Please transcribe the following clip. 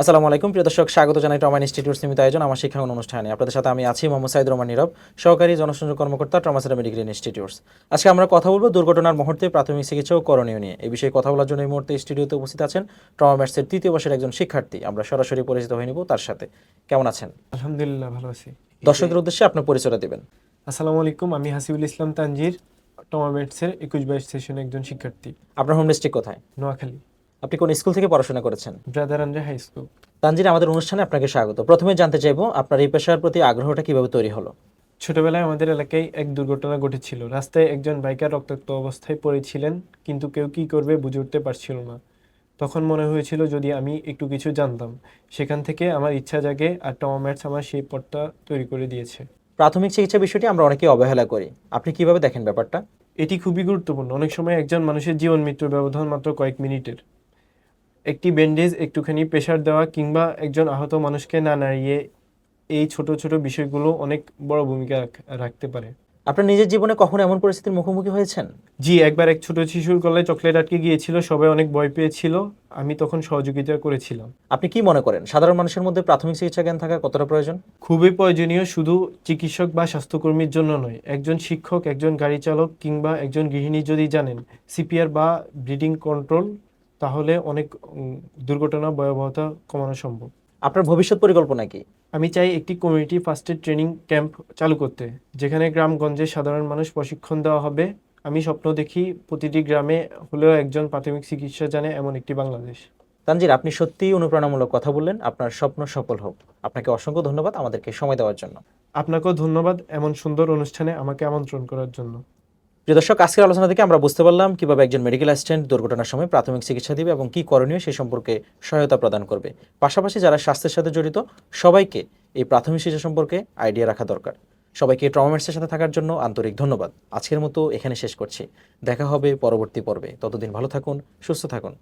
আসসালামু আলাইকুম। প্রিয় দর্শক স্বাগত জানাই ট্রমা ইনস্টিটিউট সীমিত আয়োজন আমার শিক্ষাঙ্গন অনুষ্ঠানে। আপনাদের সাথে আমি আছি মোহাম্মদ সাইদ রহমান নীরব সহকারী জনসংযোগ কর্মকর্তা ট্রমা সেরা মেডিকেল ইনস্টিটিউটস। আজকে আমরা কথা বলব দুর্ঘটনার মুহূর্তে প্রাথমিক চিকিৎসা ও করণীয় নিয়ে। এই বিষয়ে কথা বলার জন্য এই মুহূর্তে স্টুডিওতে উপস্থিত আছেন ট্রমা ম্যাটসের তৃতীয় বর্ষের একজন শিক্ষার্থী। আমরা সরাসরি পরিচিত হয়ে নিব তার সাথে। কেমন আছেন? আলহামদুলিল্লাহ ভালো আছি। দর্শকদের উদ্দেশ্যে আপনার পরিচয়টা দেবেন। আসসালামু আলাইকুম আমি হাসিবুল ইসলাম তানজির টমামেটসের একুশ বাইশ সেশনের একজন শিক্ষার্থী। আপনার হোম ডিস্ট্রিক্ট কোথায়? নোয়াখালী। আপনি কোন স্কুল থেকে পড়াশোনা করেছেন? Brother high school. তানজির আমাদের অনুষ্ঠানে আপনাকে স্বাগত। প্রথমে জানতে চাইব আপনার এই পেশার প্রতি আগ্রহটা কীভাবে তৈরি হলো? ছোটবেলায় আমাদের এলাকায় এক দুর্ঘটনা ঘটেছিল। রাস্তায় একজন বাইকার রক্তাক্ত অবস্থায় পড়েছিলেন কিন্তু কেউ কি করবে বুঝে উঠতে পারছিল না। তখন মনে হয়েছিল যদি আমি একটু কিছু জানতাম সেখান থেকে আমার ইচ্ছা জাগে আর টমাম্যাটস আমার সেই পথটা তৈরি করে দিয়েছে। প্রাথমিক চিকিৎসা বিষয়টি আমরা অনেকেই অবহেলা করি। আপনি কীভাবে দেখেন ব্যাপারটা? এটি খুবই গুরুত্বপূর্ণ। অনেক সময় একজন মানুষের জীবন মৃত্যুর ব্যবধান মাত্র কয়েক মিনিটের। একটি ব্যান্ডেজ একটুখানি প্রেশার দেওয়া কিংবা একজন আহত মানুষকে না নাড়িয়ে এই ছোট ছোট বিষয়গুলো অনেক বড় ভূমিকা রাখতে পারে। আপনার নিজের জীবনে কখনো এমন পরিস্থিতির মুখোমুখি হয়েছেন? জি একবার এক ছোট শিশুর গলায় চকলেট আটকে গিয়েছিল সবাই অনেক ভয় পেয়েছিল আমি তখন সহযোগিতা করেছিলাম। আপনি কি মনে করেন সাধারণ মানুষের মধ্যে প্রাথমিক চিকিৎসা জ্ঞান থাকা কতটা প্রয়োজন? খুবই প্রয়োজনীয় শুধু চিকিৎসক বা স্বাস্থ্যকর্মীর জন্য নয় একজন শিক্ষক একজন গাড়ি চালক কিংবা একজন গৃহিণী যদি জানেন সিপিআর বা ব্লিডিং কন্ট্রোল তাহলে অনেক দুর্ঘটনা ভয়াবহতা কমানো সম্ভব। আপনার ভবিষ্যৎ পরিকল্পনা কি? আমি চাই একটি community first aid training camp চালু করতে যেখানে গ্রামগঞ্জে সাধারণ মানুষ প্রশিক্ষণ দেওয়া হবে। আমি স্বপ্ন দেখি প্রতিটি গ্রামে হলেও একজন প্রাথমিক চিকিৎসা জানে এমন একটি বাংলাদেশ। তানজির আপনি সত্যিই অনুপ্রেরণামূলক কথা বললেন। আপনার স্বপ্ন সফল হোক। আপনাকে অসংখ্য ধন্যবাদ আমাদেরকে সময় দেওয়ার জন্য। আপনাকেও ধন্যবাদ এমন সুন্দর অনুষ্ঠানে আমাকে আমন্ত্রণ করার জন্য। প্রিয় দর্শক, আজকের আলোচনা থেকে আমরা বুঝতে পারলাম কীভাবে একজন মেডিকেল অ্যাসিস্ট্যান্ট দুর্ঘটনার সময় প্রাথমিক চিকিৎসা দিবে এবং কি করণীয় সে সম্পর্কে সহায়তা প্রদান করবে। পাশাপাশি যারা স্বাস্থ্যের সাথে জড়িত, সবাইকে এই প্রাথমিক চিকিৎসা সম্পর্কে আইডিয়া রাখা দরকার। সবাইকে ট্রমামেটসের সাথে থাকার জন্য আন্তরিক ধন্যবাদ। আজকের মতো এখানে শেষ করছি। দেখা হবে পরবর্তী পর্বে। ততদিন ভালো থাকুন, সুস্থ থাকুন।